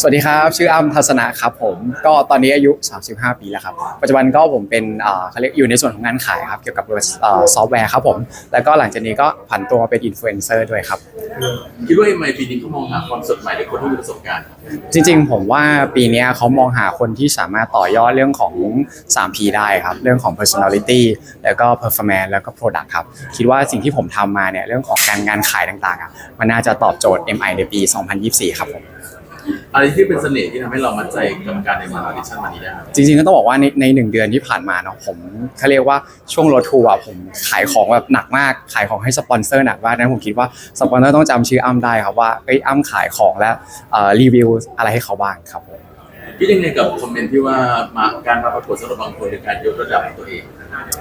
สวัสดีครับ ชื่ออ้ำทัศนะครับผมก็ตอนนี้อายุ 35 ปีแล้วครับ ปัจจุบันก็ผมเป็นเอ่อเขาเรียกอยู่ในส่วนของงานขายครับ เกี่ยวกับเอ่อซอฟต์แวร์ครับผม แล้วก็หลังจากนี้ก็ผันตัวมาเป็นอินฟลูเอนเซอร์ด้วยครับ คิดว่าทำไมปีนี้เขามองหาความสดใหม่ในคนที่มีประสบการณ์ จริงๆ ผมว่าปีเนี้ยเขามองหาคนที่สามารถต่อยอดเรื่องของ 3P ได้ครับ เรื่องของ personality แล้วก็ performance แล้วก็ product ครับ คิดว่าสิ่งที่ผมทำมาเนี่ยเรื่องของการงานขายต่างๆอะมันน่าจะตอบโจทย์ MI ในปี 2024 ครับผม อะไรที่เป็นเสน่ห์ที่ทำให้เรามั่นใจกรรมการในงานออดิชั่นวันนี้ได้ครับจริงๆก็ต้องบอกว่าในในหนึ่งเดือนที่ผ่านมาเนาะผมเขาเรียกว่าช่วงรถทัวร์ผมขายของแบบหนักมากขายของให้สปอนเซอร์หนักมากนั้นผมคิดว่าสปอนเซอร์ต้องจำชื่ออ้ำได้ครับว่าเอ้ยอ้ำขายของและเอ่อรีวิวอะไรให้เขาบ้างครับผมคิดยังไงกับคอมเมนต์ที่ว่ามาการมาประกวดสำหรับบางคนในการยกระดับตัวเอง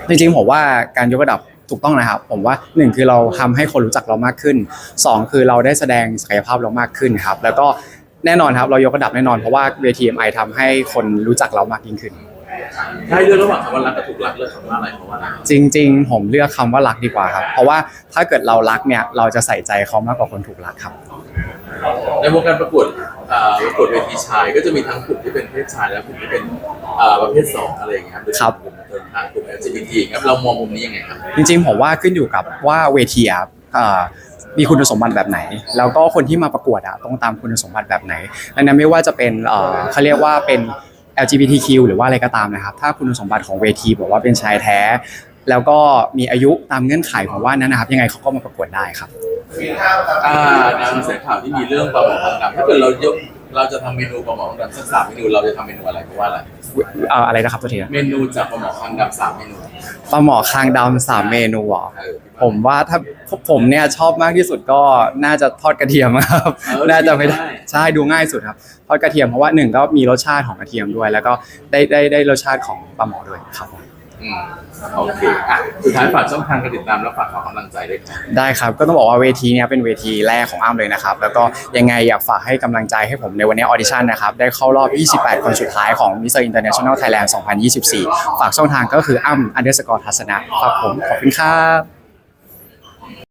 จริงๆผมว่าการยกระดับถูกต้องนะครับผมว่าหนึ่งคือเราทำให้คนรู้จักเรามากขึ้นสองคือเราได้แสดงศักยภาพเรามากขึ้นครับแล้วก็ แน่นอนครับเรายกระดับแน่นอนเพราะว่าเวที MI ทำให้คนรู้จักเรามากยิ่งขึ้น ถ้าให้เลือกระหว่างคำว่ารักกับถูกรักเลือกคำว่าอะไรเพราะว่าอะไรจริง ๆ ผมเลือกคำว่ารักดีกว่าครับ เพราะว่าถ้าเกิดเรารักเนี่ยเราจะใส่ใจเขามากกว่าคนถูกรักครับ ในวงการประกวดอ่าประกวดเวทีชาย ก็จะมีทั้งกลุ่มที่เป็นเพศชายและกลุ่มที่เป็นอ่าประเภทสองอะไรอย่างเงี้ยครับครับ กลุ่มเดินทางกลุ่ม LGBT ครับเรามองมุมนี้ยังไงครับจริงๆผมว่าขึ้นอยู่กับว่าเวทีอะเอ่อ มีคุณสมบัติแบบไหน แล้วก็คนที่มาประกวดอะต้องตามคุณสมบัติแบบไหนดังนั้นไม่ว่าจะเป็นเอ่อเขาเรียกว่าเป็น LGBTQ หรือว่าอะไรก็ตามนะครับ ถ้าคุณสมบัติของเวทีบอกว่าเป็นชายแท้ แล้วก็มีอายุตามเงื่อนไขของว่านั้นนะครับ ยังไงเขาก็มาประกวดได้ครับอ่าแนวกระแสข่าวที่มีเรื่องปลาหมอทองดำถ้าเกิดเรายก เราจะทำเมนูปลาหมอทองดำสักสามเมนูเราจะทำเมนูอะไรเพราะว่าอะไรเอ่ออะไรนะครับตัวทีนะเมนูจากปลาหมอทองดำสามเมนูปลาหมอคางดำสามเมนูเหรอเออผมว่าถ้าผมเนี่ยชอบมากที่สุดก็น่าจะทอดกระเทียมครับเออน่าจะไม่ได้ง่ายใช่ดูง่ายสุดครับ ทอดกระเทียมเพราะว่าหนึ่งก็มีรสชาติของกระเทียมด้วย แล้วก็ได้ได้ได้รสชาติของปลาหมอด้วยครับผม อืมโอเคอะสุดท้ายฝากช่องทางการติดตามและฝากขอกำลังใจด้วยครับได้ครับ ก็ต้องบอกว่าเวทีเนี้ยเป็นเวทีแรกของอ้ำเลยนะครับ แล้วก็ยังไงอยากฝากให้กำลังใจให้ผมในวันนี้ออดิชั่นนะครับ ได้เข้ารอบ 28 คนสุดท้ายของ Mr. International Thailand 2024 ฝากช่องทางก็คืออ้ำ underscore ทัศนะ ครับผม ขอบคุณครับ